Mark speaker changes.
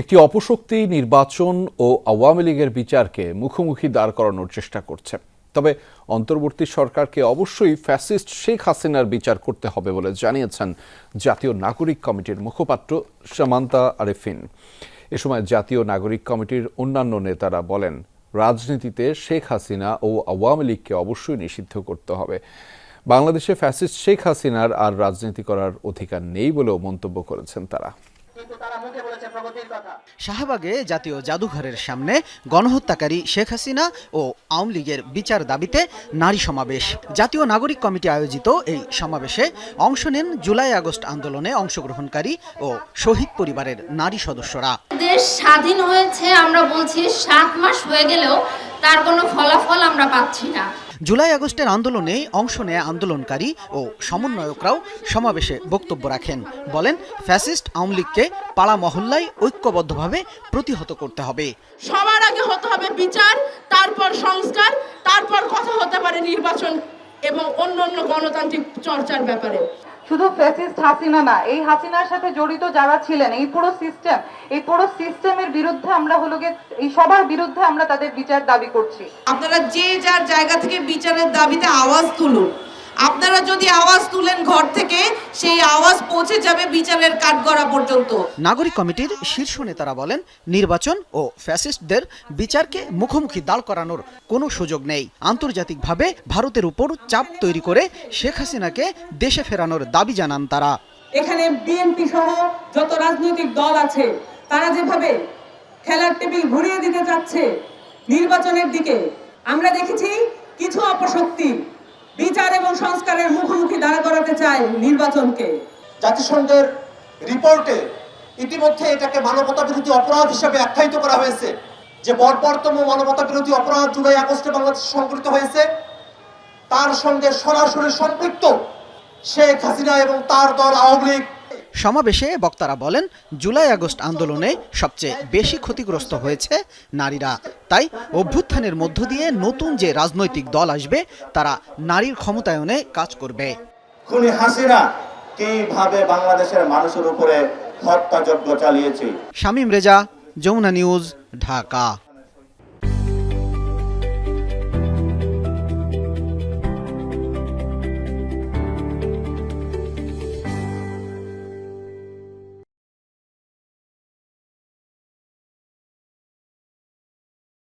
Speaker 1: একটি অপশক্তি, নির্বাচন ও আওয়ামী লীগের বিচারকে মুখোমুখি দাঁড় করানোর চেষ্টা করছে। তবে অন্তর্বর্তী সরকারকে অবশ্যই ফ্যাসিস্ট শেখ হাসিনার বিচার করতে হবে বলে জানিয়েছেন জাতীয় নাগরিক কমিটির মুখপাত্র সামান্তা আরেফিন। এ সময় জাতীয় নাগরিক কমিটির অন্যান্য নেতারা বলেন, রাজনীতিতে শেখ হাসিনা ও আওয়ামী লীগকে অবশ্যই নিষিদ্ধ করতে হবে। বাংলাদেশে ফ্যাসিস্ট শেখ হাসিনার আর রাজনীতি করার অধিকার নেই বলেও মন্তব্য করেছেন তারা।
Speaker 2: শাহবাগে জাতীয় জাদুঘরের সামনে গণহত্যাকারী শেখ হাসিনা ও আওয়ামী লীগের বিচার দাবিতে নারী সমাবেশ। জাতীয় নাগরিক কমিটি আয়োজিত এই সমাবেশে অংশ নেন জুলাই আগস্ট আন্দোলনে অংশগ্রহণকারী ও শহীদ পরিবারের নারী সদস্যরা।
Speaker 3: দেশ স্বাধীন হয়েছে আমরা বলছি সাত মাস হয়ে গেলেও তার কোনো ফলাফল আমরা পাচ্ছি না।
Speaker 2: জুলাই আগস্টের আন্দোলনে অংশ নেয়া আন্দোলনকারী ও সমন্বয়করাও সমাবেশে বক্তব্য রাখেন। বলেন, ফ্যাসিস্ট আওয়ামী লীগকে পাড়া মহল্লায় ঐক্যবদ্ধভাবে প্রতিহত করতে হবে।
Speaker 4: সবার আগে হতে হবে বিচার, তারপর সংস্কার, তারপর কথা হতে পারে নির্বাচন এবং অন্য অন্য গণতান্ত্রিক চর্চার ব্যাপারে।
Speaker 5: শুধু ফ্যাসিস্ট হাসিনা না, এই হাসিনার সাথে জড়িত যারা ছিলেন, এই পুরো সিস্টেম এই পুরো সিস্টেমের বিরুদ্ধে আমরা হলো এই সবার বিরুদ্ধে আমরা তাদের বিচার দাবি করছি।
Speaker 6: আপনারা যে যার জায়গা থেকে বিচারের দাবিতে আওয়াজ তুলুন, আপনারা যদি আওয়াজ তুলেন ঘর থেকে সেই আওয়াজ পৌঁছে যাবে বিচারের কাঠগড়া পর্যন্ত।
Speaker 2: নাগরিক কমিটির শীর্ষ নেতারা বলেন নির্বাচন ও ফ্যাসিস্টদের বিচারকে মুখোমুখি দাঁড় করানোর কোনো সুযোগ নেই। আন্তর্জাতিকভাবে ভারতের উপর চাপ তৈরি করে শেখ হাসিনাকে দেশে ফেরানোর দাবি জানান তারা।
Speaker 4: এখানে বিএনপি সহ যত রাজনৈতিক দল আছে তারা যেভাবে খেলার টেবিল ঘুরিয়ে দিতে যাচ্ছে নির্বাচনের দিকে আমরা দেখেছি কিছু অপশক্তি বিচার এবং সংস্কারের মুখোমুখি দাঁড়া করাতে চায় নির্বাচনকে।
Speaker 7: জাতিসংঘের রিপোর্টে ইতিমধ্যে এটাকে মানবতা বিরোধী অপরাধ হিসেবে আখ্যায়িত করা হয়েছে, যে বর্বরতম মানবতা বিরোধী অপরাধ জুলাই আগস্টে বাংলাদেশে সংঘটিত হয়েছে। তার সঙ্গে সরাসরি সম্পৃক্ত শেখ হাসিনা এবং তার দল আওয়ামী লীগ
Speaker 2: সমাবেশে বক্তারা বলেন জুলাই আগস্ট আন্দোলনে সবচেয়ে বেশি ক্ষতিগ্রস্ত হয়েছে নারীরা। তাই অভ্যুত্থানের মধ্য দিয়ে নতুন যে রাজনৈতিক দল আসবে তারা নারীর ক্ষমতায়নে কাজ করবে।
Speaker 7: খুনি হাসিনা কীভাবে বাংলাদেশের মানুষের উপরে হত্যাযজ্ঞ চালিয়েছে?
Speaker 2: শামীম রেজা যমুনা নিউজ ঢাকা।